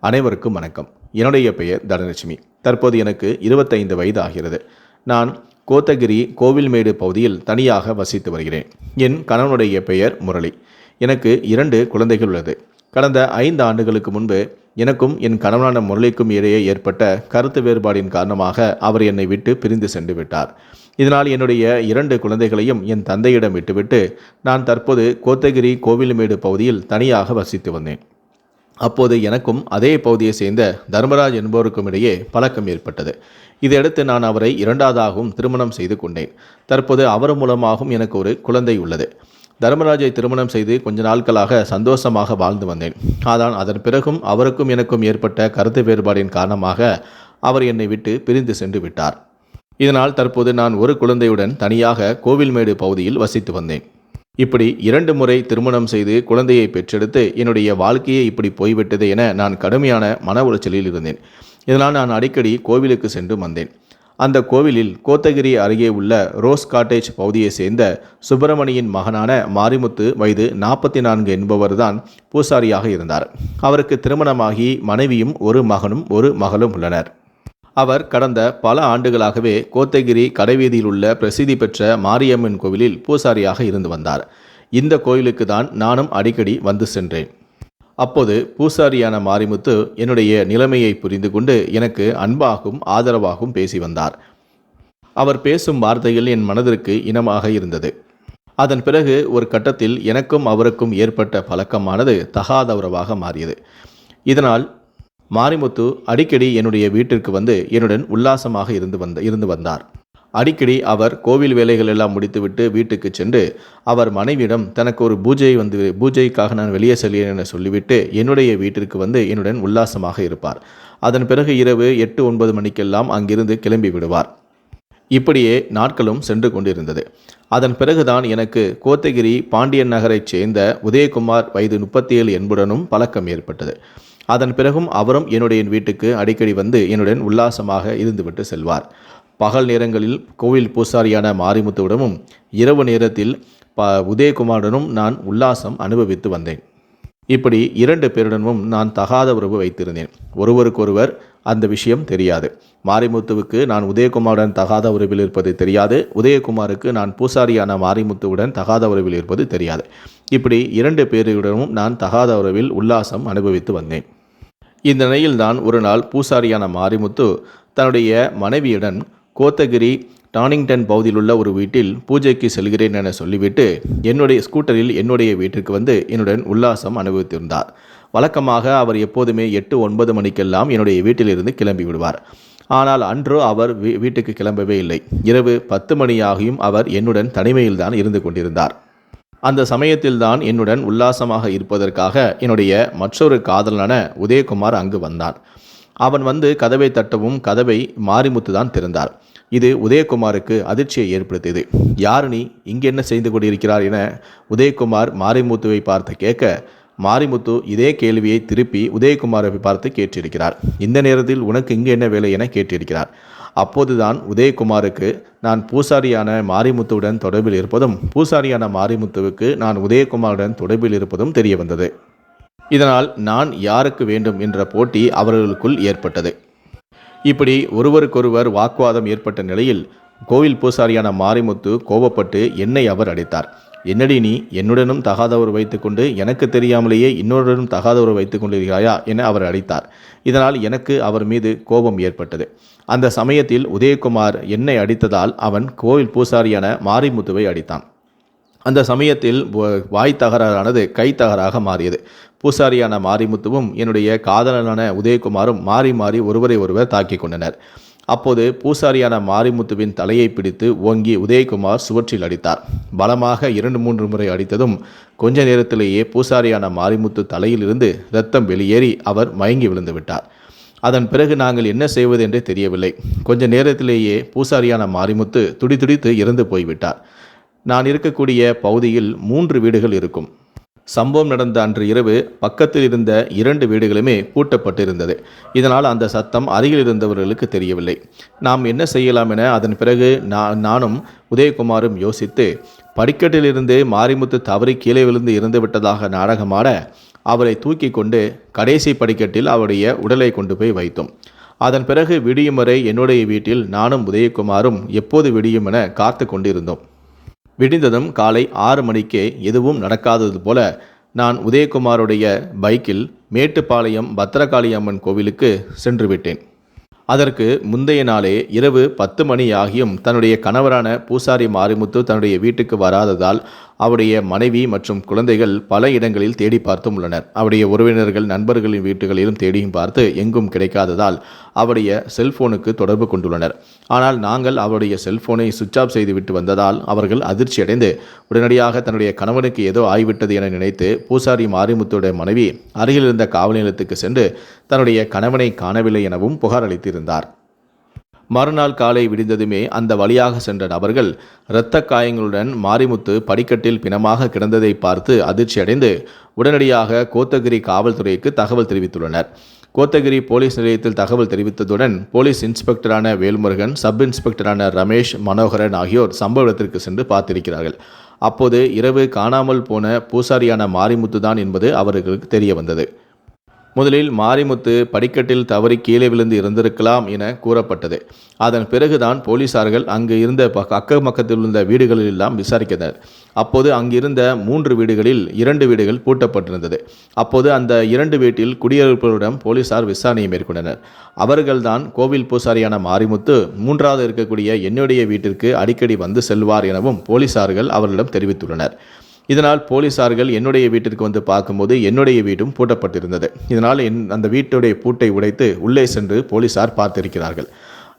அனைவருக்கும் வணக்கம். என்னுடைய பெயர் தனலட்சுமி. தற்போது எனக்கு இருபத்தைந்து வயது ஆகிறது நான் கோத்தகிரி கோவில்மேடு பகுதியில் தனியாக வசித்து வருகிறேன். என் கணவனுடைய பெயர் முரளி. எனக்கு இரண்டு குழந்தைகள் உள்ளது. கடந்த ஐந்து ஆண்டுகளுக்கு முன்பு எனக்கும் என் கணவனான முரளிக்கும் இடையே ஏற்பட்ட கருத்து வேறுபாடின் காரணமாக அவர் என்னை விட்டு பிரிந்து சென்று விட்டார். இதனால் என்னுடைய இரண்டு குழந்தைகளையும் என் தந்தையிடம் விட்டுவிட்டு நான் தற்போது கோத்தகிரி கோவில்மேடு பகுதியில் தனியாக வசித்து வந்தேன். அப்போது எனக்கும் அதே பகுதியை சேர்ந்த தர்மராஜ் என்பவருக்கும் இடையே பழக்கம் ஏற்பட்டது. இதையடுத்து நான் அவரை இரண்டாவதாகவும் திருமணம் செய்து கொண்டேன். தற்போது அவர் மூலமாகவும் எனக்கு ஒரு குழந்தை உள்ளது. தர்மராஜை திருமணம் செய்து கொஞ்ச நாட்களாக சந்தோஷமாக வாழ்ந்து வந்தேன். ஆனால் அதன் பிறகும் அவருக்கும் எனக்கும் ஏற்பட்ட கருத்து வேறுபாடின் காரணமாக அவர் என்னை விட்டு பிரிந்து சென்று விட்டார். இதனால் தற்போது நான் ஒரு குழந்தையுடன் தனியாக கோவில்மேடு பகுதியில் வசித்து வந்தேன். இப்படி இரண்டு முறை திருமணம் செய்து குழந்தையை பெற்றெடுத்து என்னுடைய வாழ்க்கையே இப்படி போய்விட்டது என நான் கடுமையான மன உளைச்சலில் இருந்தேன். இதனால் நான் அடிக்கடி கோவிலுக்கு சென்று வந்தேன். அந்த கோவிலில் கோத்தகிரி அருகே உள்ள ரோஸ் காட்டேஜ் பகுதியை சேர்ந்த சுப்பிரமணியின் மகனான மாரிமுத்து வயது நாற்பத்தி நான்கு என்பவர்தான் பூசாரியாக இருந்தார். அவருக்கு திருமணமாகி மனைவியும் ஒரு மகனும் ஒரு மகளும் உள்ளனர். அவர் கடந்த பல ஆண்டுகளாகவே கோத்தகிரி கடைவீதியில் உள்ள பிரசித்தி பெற்ற மாரியம்மன் கோவிலில் பூசாரியாக இருந்து வந்தார். இந்த கோயிலுக்கு தான் நானும் அடிக்கடி வந்து சென்றேன். அப்போது பூசாரியான மாரிமுத்து என்னுடைய நிலைமையை புரிந்து கொண்டு எனக்கு அன்பாகவும் ஆதரவாகவும் பேசி வந்தார். அவர் பேசும் வார்த்தைகள் என் மனதிற்கு இனமாக இருந்தது. அதன் பிறகு ஒரு கட்டத்தில் எனக்கும் அவருக்கும் ஏற்பட்ட பழக்கமானது தகாத உறவாக மாறியது. இதனால் மாரிமுத்து அடிக்கடி என்னுடைய வீட்டிற்கு வந்து என்னுடன் உல்லாசமாக இருந்து வந்த இருந்து வந்தார். அடிக்கடி அவர் கோவில் வேலைகள் எல்லாம் முடித்துவிட்டு வீட்டுக்கு சென்று அவர் மனைவியிடம் தனக்கு ஒரு பூஜை வந்து பூஜைக்காக நான் வெளியே செல்கிறேன் என சொல்லிவிட்டு என்னுடைய வீட்டிற்கு வந்து என்னுடன் உல்லாசமாக இருப்பார். அதன் பிறகு இரவு எட்டு ஒன்பது மணிக்கெல்லாம் அங்கிருந்து கிளம்பி விடுவார். இப்படியே நாட்களும் சென்று கொண்டிருந்தது. அதன் பிறகுதான் எனக்கு கோத்தகிரி பாண்டியன் நகரைச் சேர்ந்த உதயகுமார் வயது முப்பத்தி ஏழு என்புடனும் பழக்கம் ஏற்பட்டது. அதன் பிறகும் அவரும் என்னுடைய வீட்டுக்கு அடிக்கடி வந்து என்னுடன் உல்லாசமாக இருந்துவிட்டு செல்வார். பகல் நேரங்களில் கோவில் பூசாரியான மாரிமுத்துவிடமும் இரவு நேரத்தில் ப உதயகுமாருடனும் நான் உல்லாசம் அனுபவித்து வந்தேன். இப்படி இரண்டு பேருடனும் நான் தகாத உறவு வைத்திருந்தேன். ஒருவருக்கொருவர் அந்த விஷயம் தெரியாது. மாரிமுத்துவுக்கு நான் உதயகுமாருடன் தகாத உறவில் இருப்பது தெரியாது. உதயகுமாருக்கு நான் பூசாரியான மாரிமுத்துவுடன் தகாத உறவில் இருப்பது தெரியாது. இப்படி இரண்டு பேருடனும் நான் தகாத உறவில் உல்லாசம் அனுபவித்து வந்தேன். இந்த நிலையில்தான் ஒரு நாள் பூசாரியான மாரிமுத்து தன்னுடைய மனைவியுடன் கோத்தகிரி டானிங்டன் பகுதியில் உள்ள ஒரு வீட்டில் பூஜைக்கு செல்கிறேன் என சொல்லிவிட்டு என்னுடைய ஸ்கூட்டரில் என்னுடைய வீட்டிற்கு வந்து என்னுடன் உல்லாசம் அனுபவித்திருந்தார். வழக்கமாக அவர் எப்போதுமே எட்டு ஒன்பது மணிக்கெல்லாம் என்னுடைய வீட்டிலிருந்து கிளம்பி விடுவார். ஆனால் அன்றோ அவர் வீ வீட்டுக்கு கிளம்பவே இல்லை. இரவு பத்து மணியாகியும் அவர் என்னுடன் தனிமையில்தான் இருந்து கொண்டிருந்தார். அந்த சமயத்தில்தான் என்னுடன் உல்லாசமாக இருப்பதற்காக என்னுடைய மற்றொரு காதலனான உதயகுமார் அங்கு வந்தான் அவன் வந்து கதவை தட்டவும் கதவை மாரிமுத்து தான் திறந்தார். இது உதயகுமாருக்கு அதிர்ச்சியை ஏற்படுத்தியது. யார் நீ? இங்கே என்ன செய்து கொண்டிருக்கிறார்? என உதயகுமார் மாரிமுத்துவை பார்த்து கேட்க மாரிமுத்து இதே கேள்வியை திருப்பி உதயகுமாரை பார்த்து கேட்டிருக்கிறார். இந்த நேரத்தில் உனக்கு இங்கே என்ன வேலை? என கேட்டிருக்கிறார். அப்போதுதான் உதயகுமாருக்கு நான் பூசாரியான மாரிமுத்துவுடன் தொடர்பில் இருப்பதும் பூசாரியான மாரிமுத்துவுக்கு நான் உதயகுமாருடன் தொடர்பில் இருப்பதும் தெரிய வந்தது. இதனால் நான் யாருக்கு வேண்டும் என்ற போட்டி அவர்களுக்குள் ஏற்பட்டது. இப்படி ஒருவருக்கொருவர் வாக்குவாதம் ஏற்பட்ட நிலையில் கோவில் பூசாரியான மாரிமுத்து கோபப்பட்டு என்னை அவர் அடித்தார். என்னடி நீ என்னுடனும் தகாதவர் வைத்துக்கொண்டு எனக்கு தெரியாமலேயே இன்னொருடனும் தகாதவர் வைத்துக் கொண்டிருக்கிறாயா என அவர் அடித்தார். இதனால் எனக்கு அவர் மீது கோபம் ஏற்பட்டது. அந்த சமயத்தில் உதயகுமார் என்னை அடித்ததால் அவன் கோவில் பூசாரியான மாரிமுத்துவை அடித்தான். அந்த சமயத்தில் வாய் தகராறானது கை தகராக மாறியது. பூசாரியான மாரிமுத்துவும் என்னுடைய காதலனான உதயகுமாரும் மாறி மாறி ஒருவரை ஒருவர் தாக்கிக் கொண்டனர். அப்போது பூசாரியான மாரிமுத்துவின் தலையை பிடித்து ஓங்கி உதயகுமார் சுவற்றில் அடித்தார். பலமாக இரண்டு மூன்று முறை அடித்ததும் கொஞ்ச நேரத்திலேயே பூசாரியான மாரிமுத்து தலையிலிருந்து இரத்தம் வெளியேறி அவர் மயங்கி விழுந்து விட்டார். அதன் பிறகு நாங்கள் என்ன செய்வது என்று தெரியவில்லை. கொஞ்ச நேரத்திலேயே பூசாரியான மாரிமுத்து துடிதுடித்து இறந்து போய்விட்டார். நான் இருக்கக்கூடிய பகுதியில் மூன்று வீடுகள் இருக்கும். சம்பவம் நடந்த அன்று இரவு பக்கத்தில் இருந்த இரண்டு வீடுகளுமே பூட்டப்பட்டிருந்தது. இதனால் அந்த சத்தம் அருகில் இருந்தவர்களுக்கு தெரியவில்லை. நாம் என்ன செய்யலாம் என அதன் பிறகு நான் நானும் உதயகுமாரும் யோசித்து படிக்கட்டிலிருந்து மாரிமுத்து தவறி கீழே விழுந்து இறந்து விட்டதாக நாடகமாட அவரை தூக்கி கொண்டு கடைசி படிக்கட்டில் அவருடைய உடலை கொண்டு போய் வைத்தோம். அதன் பிறகு விடியும் வரை என்னுடைய வீட்டில் நானும் உதயகுமாரும் எப்போது விடியும் என காத்து கொண்டிருந்தோம். விடிந்ததும் காலை ஆறு மணிக்கே எதுவும் நடக்காதது போல நான் உதயகுமாருடைய பைக்கில் மேட்டுப்பாளையம் பத்திரகாளி அம்மன் கோவிலுக்கு சென்று விட்டேன் அதற்கு முந்தைய நாளே இரவு பத்து மணி ஆகியும் தன்னுடைய கணவரான பூசாரி மாரிமுத்து தன்னுடைய வீட்டுக்கு வராததால் அவருடைய மனைவி மற்றும் குழந்தைகள் பல இடங்களில் தேடி பார்த்தும் உள்ளனர். அவருடைய உறவினர்கள் நண்பர்களின் வீட்டுகளிலும் தேடியும் பார்த்து எங்கும் கிடைக்காததால் அவருடைய செல்போனுக்கு தொடர்பு கொண்டுள்ளனர். ஆனால் நாங்கள் அவருடைய செல்போனை சுவிட்ச் ஆஃப் செய்துவிட்டு வந்ததால் அவர்கள் அதிர்ச்சியடைந்து உடனடியாக தன்னுடைய கணவனுக்கு ஏதோ ஆய்விட்டது என நினைத்து பூசாரி மாரிமுத்துடைய மனைவி அருகில் இருந்த காவல் நிலையத்துக்கு சென்று தன்னுடைய கணவனை காணவில்லை எனவும் புகார் அளித்திருந்தார். மறுநாள் காலை விடிந்ததுமே அந்த வழியாக சென்ற நபர்கள் இரத்த காயங்களுடன் மாரிமுத்து படிக்கட்டில் பிணமாக கிடந்ததை பார்த்து அதிர்ச்சியடைந்து உடனடியாக கோத்தகிரி காவல்துறைக்கு தகவல் தெரிவித்துள்ளனர். கோத்தகிரி போலீஸ் நிலையத்தில் தகவல் தெரிவித்ததுடன் போலீஸ் இன்ஸ்பெக்டரான வேல்முருகன் சப் இன்ஸ்பெக்டரான ரமேஷ் மனோகரன் ஆகியோர் சம்பவ இடத்திற்கு சென்று பார்த்திருக்கிறார்கள். அப்போது இரவு காணாமல் போன பூசாரியான மாரிமுத்து தான் என்பது அவர்களுக்கு தெரிய வந்தது முதலில் மாரிமுத்து படிக்கட்டில் தவறி கீழே விழுந்து இருந்திருக்கலாம் என கூறப்பட்டது. அதன் பிறகுதான் போலீசார்கள் அங்கு இருந்த பக்க பக்கத்தில் இருந்த வீடுகளில் எல்லாம் விசாரித்தனர் அப்போது அங்கிருந்த மூன்று வீடுகளில் இரண்டு வீடுகள் பூட்டப்பட்டிருந்தது. அப்போது அந்த இரண்டு வீட்டில் குடியிருப்பவரிடம் போலீசார் விசாரணையை மேற்கொண்டனர். அவர்கள்தான் கோவில் பூசாரியான மாரிமுத்து மூன்றாவது இருக்கக்கூடிய என்னுடைய வீட்டிற்கு அடிக்கடி வந்து செல்வார் எனவும் போலீசார்கள் அவர்களிடம் தெரிவித்துள்ளனர். இதனால் போலீசார்கள் என்னுடைய வீட்டிற்கு வந்து பார்க்கும்போது என்னுடைய வீடும் பூட்டப்பட்டிருந்தது. இதனால் என் அந்த வீட்டுடைய பூட்டை உடைத்து உள்ளே சென்று போலீசார் பார்த்திருக்கிறார்கள்.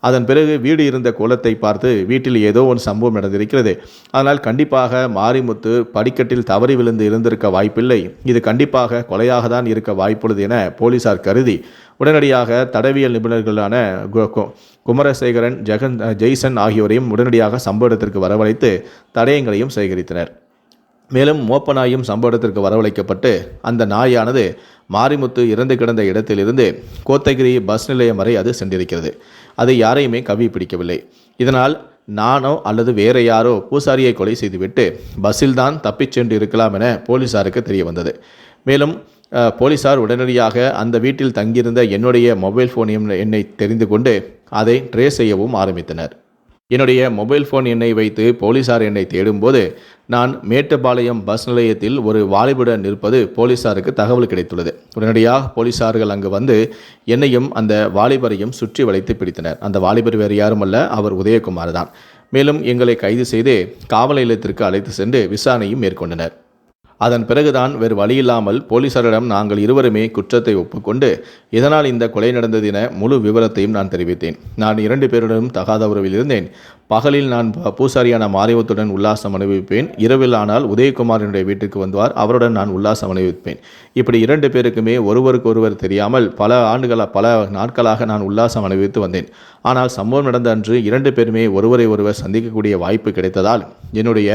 அதன் பிறகு வீடு இருந்த கோலத்தை பார்த்து வீட்டில் ஏதோ ஒரு சம்பவம் நடந்திருக்கிறது. அதனால் கண்டிப்பாக மாரிமுத்து படிக்கட்டில் தவறி விழுந்து இருந்திருக்க வாய்ப்பில்லை. இது கண்டிப்பாக கொலையாக தான் இருக்க வாய்ப்புள்ளது என போலீசார் கருதி உடனடியாக தடவியல் நிபுணர்களான கு- கு- குமரசேகரன் ஜெகன் ஜெய்சன் ஆகியோரையும் உடனடியாக சம்பவ இடத்திற்கு வரவழைத்து தடயங்களையும் சேகரித்தனர். மேலும் மோப்ப நாயும் சம்பவ இடத்திற்கு வரவழைக்கப்பட்டு அந்த நாயானது மாரிமுத்து இறந்து கிடந்த இடத்திலிருந்து கோத்தகிரி பஸ் நிலையம் வரை அது சென்றிருக்கிறது. அதை யாரையுமே கவி பிடிக்கவில்லை. இதனால் நானோ அல்லது வேற யாரோ பூசாரியை கொலை செய்துவிட்டு பஸ்ஸில்தான் தப்பிச் சென்று இருக்கலாம் என போலீசாருக்கு தெரிய வந்தது மேலும் போலீசார் உடனடியாக அந்த வீட்டில் தங்கியிருந்த என்னுடைய மொபைல் ஃபோன் எண்ணை தெரிந்து கொண்டு அதை ட்ரேஸ் செய்யவும் ஆரம்பித்தனர். என்னுடைய மொபைல் ஃபோன் எண்ணை வைத்து போலீசார் என்னை தேடும்போது நான் மேட்டுப்பாளையம் பஸ் நிலையத்தில் ஒரு வாலிபுடன் நிற்பது போலீசாருக்கு தகவல் கிடைத்துள்ளது. உடனடியாக போலீசார்கள் அங்கு வந்து என்னையும் அந்த வாலிபரையும் சுற்றி வளைத்து பிடித்தனர். அந்த வாலிபர் வேறு யாரும் அல்ல அவர் உதயகுமார் தான். மேலும் எங்களை கைது செய்து காவல் நிலையத்திற்கு அழைத்து சென்று விசாரணையும் மேற்கொண்டனர். அதன் பிறகுதான் வேறு வழியில்லாமல் போலீசாரிடம் நாங்கள் இருவருமே குற்றத்தை ஒப்புக்கொண்டு இதனால் இந்த கொலை நடந்தது என முழு விவரத்தையும் நான் தெரிவித்தேன். நான் இரண்டு பேருடனும் தகாத உறவில் இருந்தேன். பகலில் நான் ப- பூசாரியான மாரியவத்துடன் உல்லாசம் அனுபவிப்பேன். இரவில் ஆனால் உதயகுமாரனுடைய வீட்டுக்கு வந்துவார். அவருடன் நான் உல்லாசம் அனுபவிப்பேன். இப்படி இரண்டு பேருக்குமே ஒருவருக்கொருவர் தெரியாமல் பல ஆண்டுகளாக பல நாட்களாக நான் உல்லாசம் அனுபவித்து வந்தேன். ஆனால் சம்பவம் நடந்த அன்று இரண்டு பேருமே ஒருவரை ஒருவர் சந்திக்கக்கூடிய வாய்ப்பு கிடைத்ததால் என்னுடைய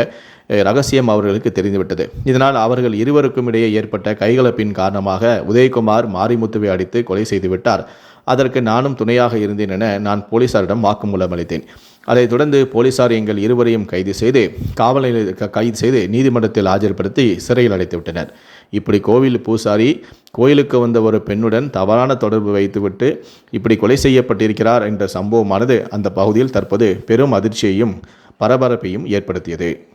ரகசியம் அவர்களுக்கு தெரிந்துவிட்டது. இதனால் அவர்கள் இருவருக்கும் இடையே ஏற்பட்ட கைகலப்பின் காரணமாக உதயகுமார் மாரிமுத்துவை அடித்து கொலை செய்துவிட்டார் அதற்கு நானும் துணையாக இருந்தேன் என நான் போலீசாரிடம் வாக்குமூலம் அளித்தேன். அதைத் தொடர்ந்து போலீசார் எங்கள் இருவரையும் கைது செய்து காவல் க- கைது செய்து நீதிமன்றத்தில் ஆஜர்படுத்தி சிறையில் அடைத்துவிட்டனர் இப்படி கோவில் பூசாரி கோயிலுக்கு வந்த ஒரு பெண்ணுடன் தவறான தொடர்பு வைத்துவிட்டு இப்படி கொலை செய்யப்பட்டிருக்கிறார் என்ற சம்பவமானது அந்த பகுதியில் தற்போது பெரும் அதிர்ச்சியையும் பரபரப்பையும் ஏற்படுத்தியது.